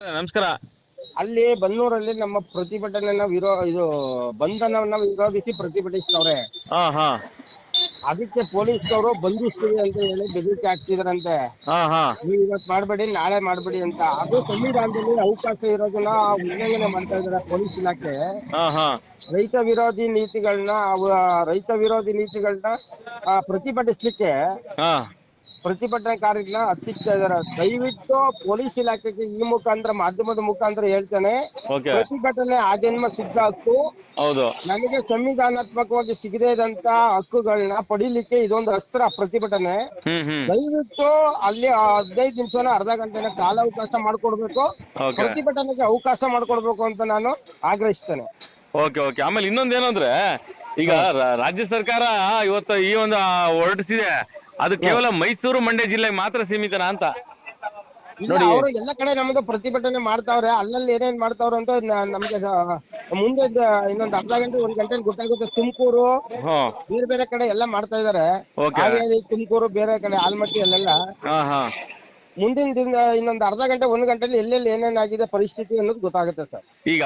ನಮಸ್ಕಾರ. ಅಲ್ಲಿ ಬನ್ನೂರಲ್ಲಿ ನಮ್ಮ ಪ್ರತಿಭಟನೆ ವಿರೋ ಇದು ಬಂಧನವನ್ನ ವಿರೋಧಿಸಿ ಪ್ರತಿಭಟಿಸ್ತವ್ರೆ ಹಾ ಹಾ. ಅದಕ್ಕೆ ಪೊಲೀಸ್ನವರು ಬಂಧಿಸ್ತೀವಿ ಅಂತ ಹೇಳಿ ಬೆದರಿಕೆ ಹಾಕ್ತಿದಾರಂತೆ. ಹಾ ಹಾ. ನೀವು ಇವತ್ತು ಮಾಡಬೇಡಿ ನಾಳೆ ಮಾಡ್ಬೇಡಿ ಅಂತ. ಅದು ಸಂವಿಧಾನದಲ್ಲಿ ಅವಕಾಶ ಇರೋದನ್ನ ಉಲ್ಲಂಘನೆ ಮಾಡ್ತಾ ಇದಾರೆ ಪೊಲೀಸ್ ಇಲಾಖೆ. ಹಾ ಹಾ. ರೈತ ವಿರೋಧಿ ನೀತಿಗಳನ್ನ ರೈತ ವಿರೋಧಿ ನೀತಿಗಳನ್ನ ಪ್ರತಿಭಟಿಸ್ಲಿಕ್ಕೆ ಹಾ. ಪ್ರತಿಭಟನಾಕಾರಿಗಳನ್ನ ಹತ್ತಿಕ್ತಾ ಇದಾರೆ. ದಯವಿಟ್ಟು ಪೊಲೀಸ್ ಇಲಾಖೆಗೆ ಈ ಮುಖಾಂತರ ಮಾಧ್ಯಮದ ಮುಖಾಂತರ ಹೇಳ್ತೇನೆ. ಪ್ರತಿಭಟನೆ ಆಜನ್ಮ ಸಿದ್ಧ ಹಕ್ಕು. ಹೌದು. ನಮಗೆ ಸಂವಿಧಾನಾತ್ಮಕವಾಗಿ ಸಿಗದೇ ಇದ್ದಂತ ಹಕ್ಕುಗಳನ್ನ ಪಡಿಲಿಕ್ಕೆ ಇದೊಂದು ಅಸ್ತ್ರ ಪ್ರತಿಭಟನೆ. ಹ್ಮ್ ಹ್ಮ್. ದಯವಿಟ್ಟು ಅಲ್ಲಿ ಹದಿನೈದು ನಿಮಿಷನ ಅರ್ಧ ಗಂಟೆನ ಕಾಲಾವಕಾಶ ಮಾಡ್ಕೊಡ್ಬೇಕು. ಪ್ರತಿಭಟನೆಗೆ ಅವಕಾಶ ಮಾಡ್ಕೊಡ್ಬೇಕು ಅಂತ ನಾನು ಆಗ್ರಹಿಸ್ತೇನೆ. Okay okay. ಆಮೇಲೆ ಇನ್ನೊಂದೇನು ಅಂದ್ರೆ ಈಗ ರ- ರಾಜ್ಯ ಸರ್ಕಾರ ಇವತ್ತು ಈ ಒಂದು ಆ, ಹೊರಡಿಸಿದೆ ಅದು ಕೇವಲ ಮೈಸೂರು ಮಂಡ್ಯ ಜಿಲ್ಲೆಗೆ ಮಾತ್ರ ಸೀಮಿತನ ಅಂತ? ಇಲ್ಲ ಅವರು ಎಲ್ಲ ಕಡೆ ನಮ್ದು ಪ್ರತಿಭಟನೆ ಮಾಡ್ತಾವ್ರೆ ಅಲ್ಲಲ್ಲಿ ಏನೇನ್ ಮಾಡ್ತಾವ್ರ ಅಂತ ನ- ನಮ್ಗೆ ಮುಂದೆ ದ- ಇನ್ನೊಂದ್ ಅರ್ಧ ಗಂಟೆ ಒಂದ್ ಗಂಟೆ ಗೊತ್ತಾಗುತ್ತೆ. ತುಮಕೂರು ಹ್ಮ್ ಬೇರೆ ಬೇರೆ ಕಡೆ ಎಲ್ಲ ಮಾಡ್ತಾ ಇದಾರೆ. ಹಾವೇರಿ ತುಮಕೂರು ಬೇರೆ ಕಡೆ ಆಲ್ಮಟ್ಟಿ ಅಲ್ಲೆಲ್ಲ. ಹಾ ಹಾ. ಮುಂದಿನ ದಿನ ಇನ್ನೊಂದ್ ಅರ್ಧ ಗಂಟೆ ಒಂದ್ ಗಂಟೆಲಿ ಎಲ್ಲೆಲ್ಲಿ ಏನೇನಾಗಿದೆ ಪರಿಸ್ಥಿತಿ ಅನ್ನೋದು ಗೊತ್ತಾಗುತ್ತೆ ಸರ್. ಈಗ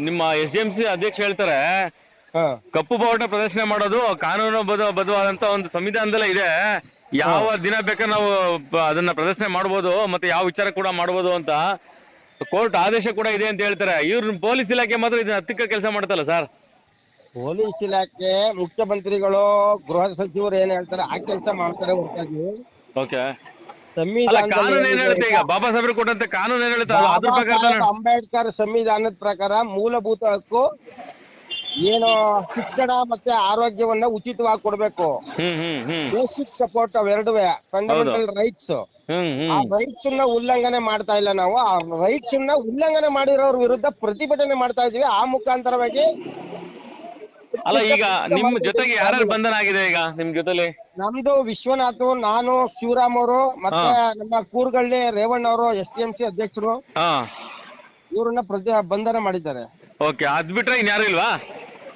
ನಿಮ್ಮ ಎಸ್ ಡಿ ಎಂ ಸಿ ಅಧ್ಯಕ್ಷ ಹೇಳ್ತಾರೆ ಹಾ. ಕಪ್ಪು ಬಾವುಟ ಪ್ರದರ್ಶನ ಮಾಡೋದು ಕಾನೂನು ಬದ್ಧ- ಬದ್ಧವಾದಂತ ಒಂದು ಸಂವಿಧಾನದಲ್ಲೇ ಇದೆ. ಯಾವ ದಿನ ಬೇಕ ನಾವು ಅದನ್ನ ಪ್ರದರ್ಶನ ಮಾಡ್ಬೋದು ಮತ್ತೆ ಯಾವ ವಿಚಾರ ಕೂಡ ಮಾಡ್ಬೋದು ಅಂತ ಕೋರ್ಟ್ ಆದೇಶ ಕೂಡ ಇದೆ ಅಂತ ಹೇಳ್ತಾರೆ. ಇವ್ರ ಪೊಲೀಸ್ ಇಲಾಖೆ ಮಾತ್ರ ಇದನ್ನ ಹತ್ತಿಕ್ಕ ಕೆಲಸ ಮಾಡ್ತಲ್ಲ ಸರ್? ಪೊಲೀಸ್ ಇಲಾಖೆ ಮುಖ್ಯಮಂತ್ರಿಗಳು ಗೃಹ ಸಚಿವರು ಏನ್ ಹೇಳ್ತಾರೆ ಆ ಕೆಲಸ ಮಾಡ್ತಾರೆ ಹೊರತಾಗಿ. ಓಕೆ. ಅಲ್ಲ ಕಾನೂನು ಏನ್ ಹೇಳುತ್ತೆ ಈಗ? ಸಂವಿಧಾನ ಬಾಬಾ ಸಾಹೇಬ್ರು ಕೊಟ್ಟಂತೆ ಕಾನೂನು ಏನ್ ಹೇಳುತ್ತೆ ಅದು- ಅದ್ರ ಪ್ರಕಾರ ತಾನೇ- ಅಂಬೇಡ್ಕರ್ ಸಂವಿಧಾನದ ಪ್ರಕಾರ ಮೂಲಭೂತ ಹಕ್ಕು ಏನು ಶಿಕ್ಷಣ ಮತ್ತೆ ಆರೋಗ್ಯವನ್ನ ಉಚಿತವಾಗಿ ಕೊಡ್ಬೇಕು. ಹ್ಮ್ ಹ್ಮ್ ಹ್ಮ್. ಬೇಸಿಕ್ ಸಪೋರ್ಟ್ ಅವೆರಡುವೆ ಫಂಡಮೆಂಟಲ್ ರೈಟ್ಸ್ ಆ ರೈಟ್ಸ್ನ ಉಲ್ಲಂಘನೆ ಮಾಡ್ತಾ ಇಲ್ಲ ನಾವು. ಆ ರೈಟ್ಸ್ನ ಉಲ್ಲಂಘನೆ ಮಾಡಿರೋರ್ ವಿರುದ್ಧ ಪ್ರತಿಭಟನೆ ಮಾಡ್ತಾ ಇದೀವಿ ಆ ಮುಖಾಂತರವಾಗಿ ಅಲ್ಲ ಈಗ ನಿಮ್ ಜೊತೆಗೆ ಯಾರ್ಯಾರು ಬಂಧನ ಆಗಿದೆ ಈಗ ನಿಮ್ ಜೊತೆಲಿ? ನಮ್ದು ವಿಶ್ವನಾಥ್ ನಾನು ಶಿವರಾಮ್ ಅವರು ಮತ್ತೆ ನಮ್ಮ ಕೂರ್ಗಳ್ಳಿ ರೇವಣ್ಣ ಅವರು ಎಸ್ ಟಿ ಎಂ ಸಿ ಅಧ್ಯಕ್ಷರು. ಹಾ. ಇವ್ರನ್ನ ಪ್ರತಿ ಬಂಧನ ಮಾಡಿದ್ದಾರೆ. ಓಕೆ ಅದ್ ಬಿಟ್ರೆ ಇನ್ಯಾರು ಇಲ್ವಾ?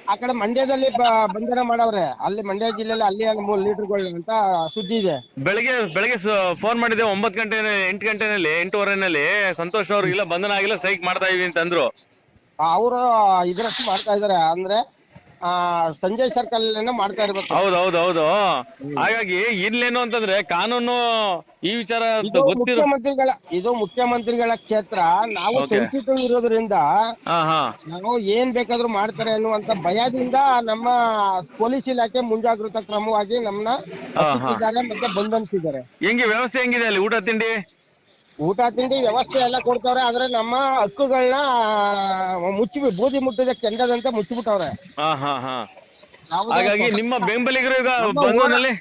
ಆ ಕಡೆ ಮಂಡ್ಯದಲ್ಲಿ ಬ- ಬಂಧನ ಮಾಡವ್ರೆ. ಅಲ್ಲಿ ಮಂಡ್ಯ ಜಿಲ್ಲೆಯಲ್ಲಿ ಅಲ್ಲಿ ಅಲ್ಲಿ ಮೂರು ಲೀಟರ್ಗಳು ಅಂತ ಸುದ್ದಿ ಇದೆ. ಬೆಳಿಗ್ಗೆ ಬೆಳಗ್ಗೆ ಫೋನ್ ಮಾಡಿದೆ ಒಂಬತ್ತು ಗಂಟೆ ಎಂಟು ಗಂಟೆನಲ್ಲಿ ಎಂಟೂವರೆನಲ್ಲಿ ಸಂತೋಷ್ ಅವ್ರು ಇಲ್ಲ ಬಂಧನ ಆಗಿಲ್ಲ ಸೈಕ್ ಮಾಡ್ತಾ ಇದೀವಿ ಅಂತ ಅಂದ್ರು ಅವರು ಇದ್ರಷ್ಟು ಮಾಡ್ತಾ ಇದಾರೆ. ಅಂದ್ರೆ ಆ ಸಂಜಯ್ ಸರ್ಕಲ್ ಮಾಡ್ತಾ ಇರ್ಬೇಕು. ಹೌದು ಹೌದು ಹೌದು ಹಾಗಾಗಿ ಇಲ್ಲೇನು ಅಂತಂದ್ರೆ ಕಾನೂನು ಈ ವಿಚಾರ ಇದು ಗೊತ್ತಿರೋ ಮುಖ್ಯಮಂತ್ರಿಗಳ ಇದು ಮುಖ್ಯಮಂತ್ರಿಗಳ ಕ್ಷೇತ್ರ. ನಾವು Okay. ಸೆನ್ಸಿಟಿವ್ ಇರೋದ್ರಿಂದ ಹಾ ಹಾ. ನಾವು ಏನ್ ಬೇಕಾದ್ರೂ ಮಾಡ್ತಾರೆ ಅನ್ನುವಂತ ಭಯದಿಂದ ನಮ್ಮ ಪೊಲೀಸ್ ಇಲಾಖೆ ಮುಂಜಾಗ್ರತಾ ಕ್ರಮವಾಗಿ ನಮ್ಮನ್ನ ಮತ್ತೆ ಬಂಧನಿಸಿದ್ದಾರೆ ಹೆಂಗೆ ವ್ಯವಸ್ಥೆ ಹೆಂಗಿದೆ ಅಲ್ಲಿ ಊಟ ತಿಂಡಿ? ಊಟ ತಿಂಡಿ ವ್ಯವಸ್ಥೆ ಎಲ್ಲ ಕೊಡ್ತಾವ್ರೆ ಆದ್ರೆ ನಮ್ಮ ಹಕ್ಕುಗಳನ್ನ ಮುಚ್ಚಿ ಬೂದಿ ಮುಟ್ಟಿದ ಕೆಂಡದಂತೆ ಮುಚ್ಚಿಬಿಟ್ಟವ್ರೆ. ಹಾ ಹಾ ಹಾ. ಹಾಗಾಗಿ ನಿಮ್ಮ ಬೆಂಬಲಿಗರು ಈಗ ಬಂಧುನಲ್ಲಿ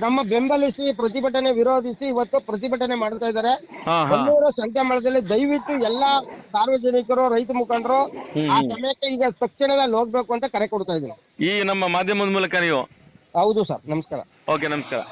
ನಮ್ಮ ಬೆಂಬಲಿಸಿ ಪ್ರತಿಭಟನೆ ವಿರೋಧಿಸಿ ಇವತ್ತು ಪ್ರತಿಭಟನೆ ಮಾಡ್ತಾ ಇದ್ದಾರೆ. ಬನ್ನೂರು ಸಂಖ್ಯಾಮಳದಲ್ಲಿ ದಯವಿಟ್ಟು ಎಲ್ಲಾ ಸಾರ್ವಜನಿಕರು ರೈತ ಮುಖಂಡರು ಆ ಸಮಯಕ್ಕೆ ಈಗ ತಕ್ಷಣದಲ್ಲಿ ಅಲ್ಲಿ ಹೋಗ್ಬೇಕು ಅಂತ ಕರೆ ಕೊಡ್ತಾ ಇದ್ದೀನಿ. ಈ ನಮ್ಮ ಮಾಧ್ಯಮದ ಮೂಲಕ ನೀವು? ಹೌದು ಸರ್ ನಮಸ್ಕಾರ. ಓಕೆ ನಮಸ್ಕಾರ.